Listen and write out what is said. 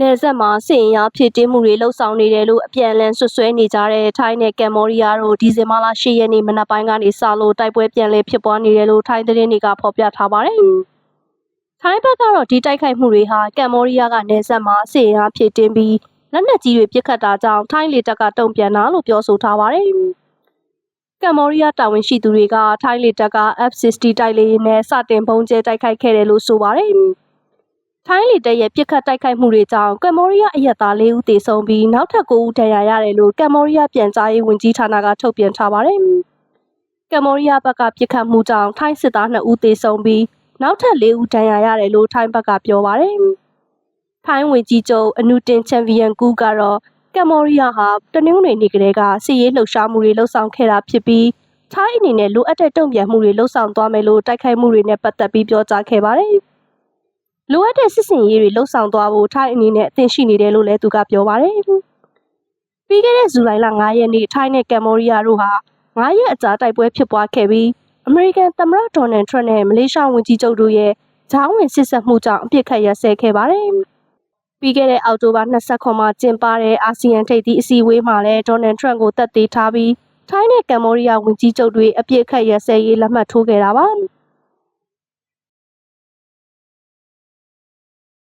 နယ်စပ်မှာစစ်ရင်ရောဖြစ်တင်းမှုတွေလှုပ်ဆောင်နေတယ်လို့အပြန်အလှန်ဆွဆွဲနေကြတဲ့ထိုင်းနဲ့ကမ်ဘောဒီးယားတို့ဒီဇင်ဘာလ10ရက်နေ့မနက်ပိုင်းကနေစလို့တိုက်ပွဲပြန်လည်ဖြစ်ပွားနေတယ်လို့ထိုင်းသတင်းတွေကဖော်ပြထားပါတယ်။ထိုင်းဘက်ကတော့ဒီတိုက်ခိုက်မှုတွေဟာကမ်ဘောဒီးယားကနယ်စပ်မှာစစ်ရင်ရောဖြစ်တင်းပြီးလက်နက်ကြီးတွေပစ်ခတ်တာကြောင့်ထိုင်းလေတပ်ကတုံ့ပြန်တာလို့ပြောဆိုထားပါတယ်။ကမ်ဘောဒီးယားတာဝန်ရှိသူတွေကထိုင်းလေတပ်က F-60 တိုက်လေယာဉ်နဲ့စတင်ပုံကျဲတိုက်ခိုက်ခဲ့တယ်လို့ဆိုပါတယ်။ ထိုင်းလေတပ်ရဲ့ပြစ်ခတ်တိုက်ခိုက်မှုတွေကြောင့်ကမ္ဘောဒီးယားအရက်သား၄ဦးသေဆုံးပြီးနောက်ထပ်9ဦးဒဏ်ရာရတယ်လို့ကမ္ဘောဒီးယားပြန်ကြားရေးဝန်ကြီးဌာနကထုတ်ပြန်ထားပါတယ်။ကမ္ဘောဒီးယားဘက်ကပြစ်ခတ်မှုကြောင့်ထိုင်းစစ်သား2ဦးသေဆုံးပြီးနောက်ထပ်4ဦးဒဏ်ရာရတယ်လို့ထိုင်းဘက်ကပြောပါတယ်။ထိုင်းဝန်ကြီးချုပ်အနုတင်ချန်ပီယံကူကတော့ကမ္ဘောဒီးယားဟာတနင်္ဂနွေနေ့ကလေးကစစ်ရေးလှုပ်ရှားမှုတွေလှုပ်ဆောင်ခဲ့တာဖြစ်ပြီးထိုင်းအနေနဲ့လိုအပ်တဲ့တုံ့ပြန်မှုတွေလှုပ်ဆောင်သွားမယ်လို့တိုက်ခိုက်မှုတွေနဲ့ပတ်သက်ပြီးပြောကြားခဲ့ပါတယ်။ လိုအပ်တဲ့စစ်စင်ရေးတွေလှုပ်ဆောင်သွားဖို့ထိုင်းအနေနဲ့အသင့်ရှိနေတယ်လို့လည်းသူကပြောပါတယ်။ပြီးခဲ့တဲ့ဇူလိုင်လ9ရက်နေ့ထိုင်းနဲ့ကမ်ဘောဒီးယားတို့ဟာ9ရက်အကြာတိုက်ပွဲဖြစ်ပွားခဲ့ပြီးအမေရိကန်သမ္မတဒေါ်နယ်ထရန့်နဲ့မလေးရှားဝန်ကြီးချုပ်တို့ရဲ့ဂျောင်းဝင်စစ်ဆက်မှုကြောင့်အပြစ်ခတ်ရစဲခဲ့ပါတယ်။ပြီးခဲ့တဲ့အောက်တိုဘာ29မှာကျင်းပတဲ့အာဆီယံထိပ်သီးအစည်းအဝေးမှာလည်းဒေါ်နယ်ထရန့်ကိုတက်သေးထားပြီးထိုင်းနဲ့ကမ်ဘောဒီးယားဝန်ကြီးချုပ်တွေအပြစ်ခတ်ရစဲရေးလက်မှတ်ထိုးခဲ့တာပါ။